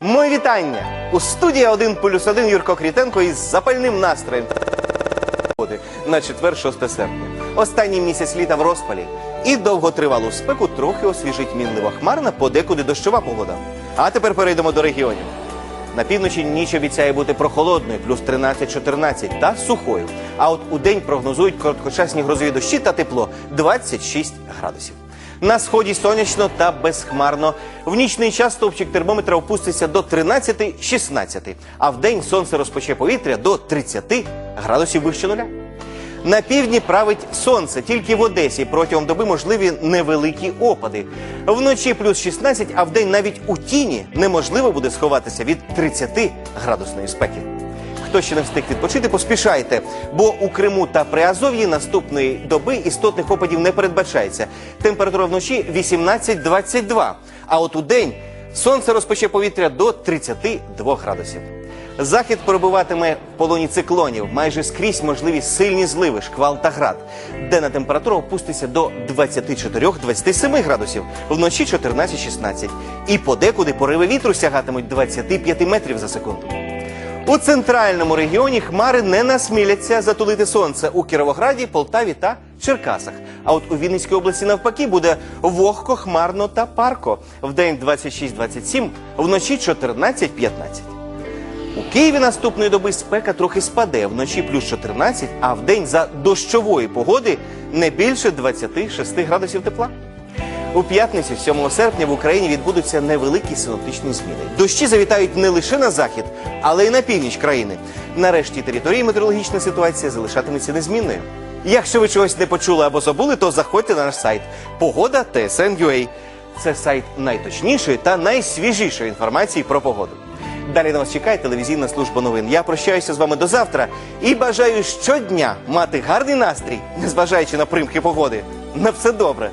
Мої вітання! У студії 1 плюс 1 Юрко Крітенко із запальним настроєм на четвер 6 серпня. Останній місяць літа в розпалі. І довготривалу спеку трохи освіжить мінлива хмарна, подекуди дощова погода. А тепер перейдемо до регіонів. На півночі ніч обіцяє бути прохолодною, плюс 13-14 та сухою. А от у день прогнозують короткочасні грозові дощі та тепло 26 градусів. На сході сонячно та безхмарно. В нічний час стовпчик термометра опуститься до 13-16, а в день сонце розпоче повітря до 30 градусів вище нуля. На півдні править сонце, тільки в Одесі протягом доби можливі невеликі опади. Вночі плюс 16, а вдень навіть у тіні неможливо буде сховатися від 30 градусної спеки. Хто ще не встиг відпочити, поспішайте, бо у Криму та Приазов'ї наступної доби істотних опадів не передбачається. Температура вночі 18-22, а от у день сонце розпоче повітря до 32 градусів. Захід перебуватиме в полоні циклонів. Майже скрізь можливі сильні зливи, шквал та град. Денна температура опуститься до 24-27 градусів, вночі 14-16. І подекуди пориви вітру сягатимуть 25 метрів за секунду. У центральному регіоні хмари не насміляться затулити сонце у Кіровограді, Полтаві та Черкасах. А от у Вінницькій області навпаки буде вогко, хмарно та парко. Вдень 26-27, вночі 14-15. У Києві наступної доби спека трохи спаде, вночі плюс 14, а вдень за дощової погоди не більше 26 градусів тепла. У п'ятницю, 7 серпня, в Україні відбудуться невеликі синоптичні зміни. Дощі завітають не лише на захід, але й на північ країни. Нарешті території метеорологічна ситуація залишатиметься незмінною. Якщо ви чогось не почули або забули, то заходьте на наш сайт Погода ТСН.UA. Це сайт найточнішої та найсвіжішої інформації про погоду. Далі на вас чекає телевізійна служба новин. Я прощаюся з вами до завтра і бажаю щодня мати гарний настрій, незважаючи на примхи погоди. На все добре.